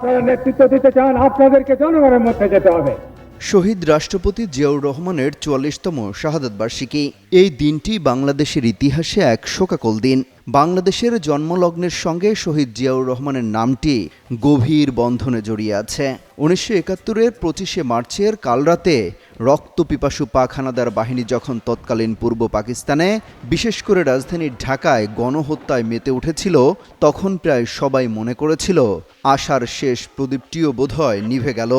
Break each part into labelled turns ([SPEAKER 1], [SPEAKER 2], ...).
[SPEAKER 1] আপনারা নেতৃত্ব দিতে চান আপনাদেরকে জনগণের মধ্যে যেতে হবে।
[SPEAKER 2] শহীদ রাষ্ট্রপতি জিয়াউর রহমানের চুয়াল্লিশতম শাহাদত বার্ষিকী। এই দিনটি বাংলাদেশের ইতিহাসে এক শোকাকল দিন। বাংলাদেশের জন্মলগ্নের সঙ্গে শহীদ জিয়াউর রহমানের নামটি গভীর বন্ধনে জড়িয়ে আছে। উনিশশো একাত্তরের পঁচিশে মার্চের কালরাতে রক্তপিপাসু পাক হানাদার বাহিনী যখন তৎকালীন পূর্ব পাকিস্তানে, বিশেষ করে রাজধানী ঢাকায় গণহত্যায় মেতে উঠেছিল, তখন প্রায় সবাই মনে করেছিল, আশার শেষ প্রদীপটিও বোধহয় নিভে গেল।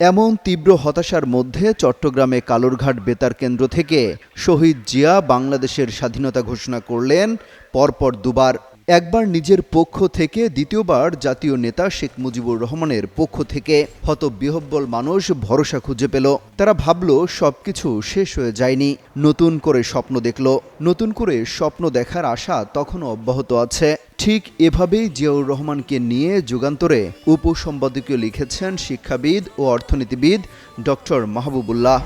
[SPEAKER 2] এমন তীব্র হতাশার মধ্যে চট্টগ্রামে কালুরঘাট বেতার কেন্দ্র থেকে শহীদ জিয়া বাংলাদেশের স্বাধীনতা ঘোষণা করলেন পরপর দুবার একবার নিজের পক্ষ থেকে, দ্বিতীয়বার জাতীয় নেতা শেখ মুজিবুর রহমানের পক্ষ থেকে হত বিহব্বল মানুষ ভরসা খুঁজে পেল। তারা ভাবল, সবকিছু শেষ হয়ে যায়নি। নতুন করে স্বপ্ন দেখল। নতুন করে স্বপ্ন দেখার আশা তখনও অব্যাহত আছে। ঠিক এভাবেই জিয়াউর রহমানকে নিয়ে যুগান্তরে উপসম্পাদকীয় লিখেছেন শিক্ষাবিদ ও অর্থনীতিবিদ ডক্টর মাহবুবুল্লাহ।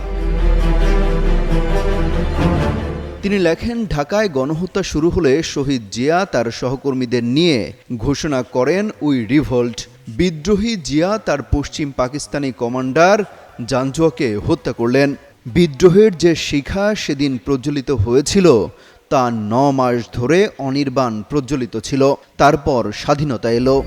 [SPEAKER 2] তিনি লেখেন, ঢাকায় গণহত্যা শুরু হলে শহীদ জিয়া তার সহকর্মীদের নিয়ে ঘোষণা করেন উই রিভোল্ট। বিদ্রোহী জিয়া তার পশ্চিম পাকিস্তানি কমান্ডার জাঞ্জুয়াকে হত্যা করলেন। বিদ্রোহের যে শিখা সেদিন প্রজ্বলিত হয়েছিল, তা ন মাস ধরে অনির্বাণ প্রজ্বলিত ছিল। তারপর স্বাধীনতা এলো।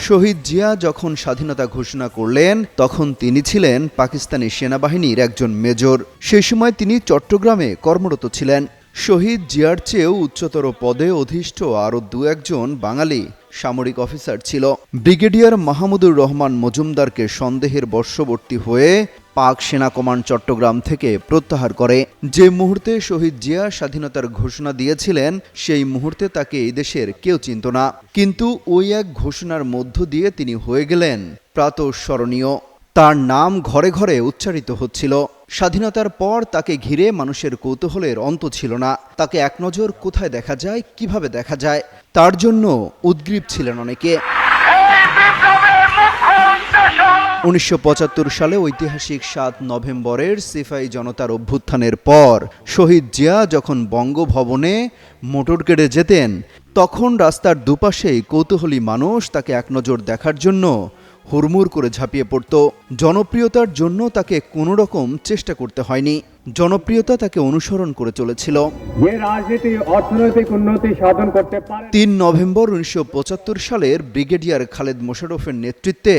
[SPEAKER 2] শহীদ জিয়া যখন স্বাধীনতা ঘোষণা করলেন, তখন তিনি ছিলেন পাকিস্তানি সেনাবাহিনীর একজন মেজর। সেই সময় তিনি চট্টগ্রামে কর্মরত ছিলেন। শহীদ জিয়ার চেয়েও উচ্চতর পদে অধিষ্ঠ আরও দু একজন বাঙালি সামরিক অফিসার ছিল। ব্রিগেডিয়ার মাহমুদুর রহমান মজুমদারকে সন্দেহের বর্ষবর্তী হয়ে পাক সেনা কমান্ড চট্টগ্রাম থেকে প্রত্যাহার করে। যে মুহূর্তে শহীদ জিয়া স্বাধীনতার ঘোষণা দিয়েছিলেন, সেই মুহূর্তে তাকে এই দেশের কেউ চিনত না। কিন্তু ওই এক ঘোষণার মধ্য দিয়ে তিনি হয়ে গেলেন প্রাতঃস্মরণীয়। তার নাম ঘরে ঘরে উচ্চারিত হচ্ছিল। স্বাধীনতার পর তাকে ঘিরে মানুষের কৌতূহলের অন্ত ছিল না। তাকে এক নজর কোথায় দেখা যায়, কীভাবে দেখা যায়, তার জন্য উদ্গ্রীব ছিলেন অনেকে। উনিশশো পঁচাত্তর সালে ঐতিহাসিক সাত নভেম্বরের সিফাই জনতার অভ্যুত্থানের পর শহীদ জিয়া যখন বঙ্গভবনে মোটর কেড়ে যেতেন, তখন রাস্তার দুপাশেই কৌতূহলী মানুষ তাকে একনজর দেখার জন্য হুড়মুড় করে ঝাঁপিয়ে পড়ত। জনপ্রিয়তার জন্য তাকে কোনো রকম চেষ্টা করতে হয়নি। জনপ্রিয়তা তাকে অনুসরণ করে চলেছিল।
[SPEAKER 1] রাজনীতি অর্থনৈতিক উন্নতি সাধন করতে পারে
[SPEAKER 2] তিন নভেম্বর উনিশশো পঁচাত্তর সালের ব্রিগেডিয়ার খালেদ মোশারফের নেতৃত্বে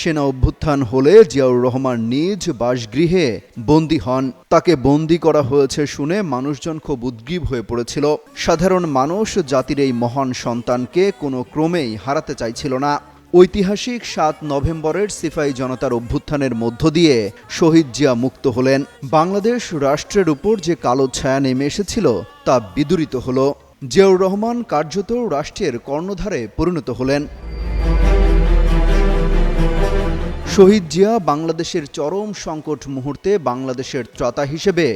[SPEAKER 2] সেনা অভ্যুত্থান হলে জিয়াউর রহমান নিজ বাসগৃহে বন্দী হন। তাকে বন্দী করা হয়েছে শুনে মানুষজন খুব উদ্গ্রীব হয়ে পড়েছিল। সাধারণ মানুষ জাতির এই মহান সন্তানকে কোনো ক্রমেই হারাতে চাইছিল না। ঐতিহাসিক সাত নভেম্বরের সিফাই জনতার অভ্যুত্থানের মধ্য দিয়ে শহীদ জিয়া মুক্ত হলেন। বাংলাদেশ রাষ্ট্রের উপর যে কালো ছায়া নেমে এসেছিল, তা বিদুরিত হল। জিয়াউর রহমান কার্যত রাষ্ট্রের কর্ণধারে পরিণত হলেন। শহীদ জিয়া বাংলাদেশের চরম সংকট মুহূর্তে বাংলাদেশের ত্রাতা হিসেবে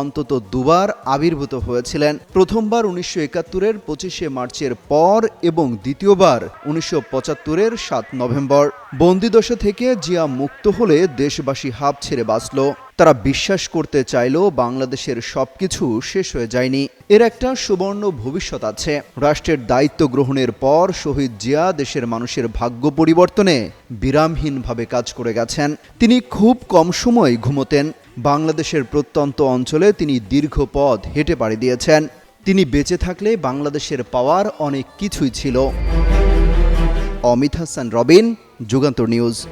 [SPEAKER 2] অন্তত দুবার আবির্ভূত হয়েছিলেন। প্রথমবার উনিশশো একাত্তরের পঁচিশে মার্চের পর এবং দ্বিতীয়বার উনিশশো পঁচাত্তরের সাত নভেম্বর। বন্দিদশা থেকে জিয়া মুক্ত হলে দেশবাসী হাঁপ ছেড়ে বাঁচল। তারা বিশ্বাস করতে চাইলেও বাংলাদেশের সবকিছু শেষ হয়ে যায়নি। এর একটা সুবর্ণ ভবিষ্যৎ আছে। রাষ্ট্রের দায়িত্ব গ্রহণের পর শহীদ জিয়া দেশের মানুষের ভাগ্য পরিবর্তনে বিরামহীনভাবে কাজ করে গেছেন। তিনি খুব কম সময় ঘুমোতেন। বাংলাদেশের প্রত্যন্ত অঞ্চলে তিনি দীর্ঘ পথ হেঁটে পাড়ি দিয়েছেন। তিনি বেঁচে থাকলে বাংলাদেশের পাওয়ার অনেক কিছুই ছিল। অমিত হাসান, রবিন, যুগান্তর নিউজ।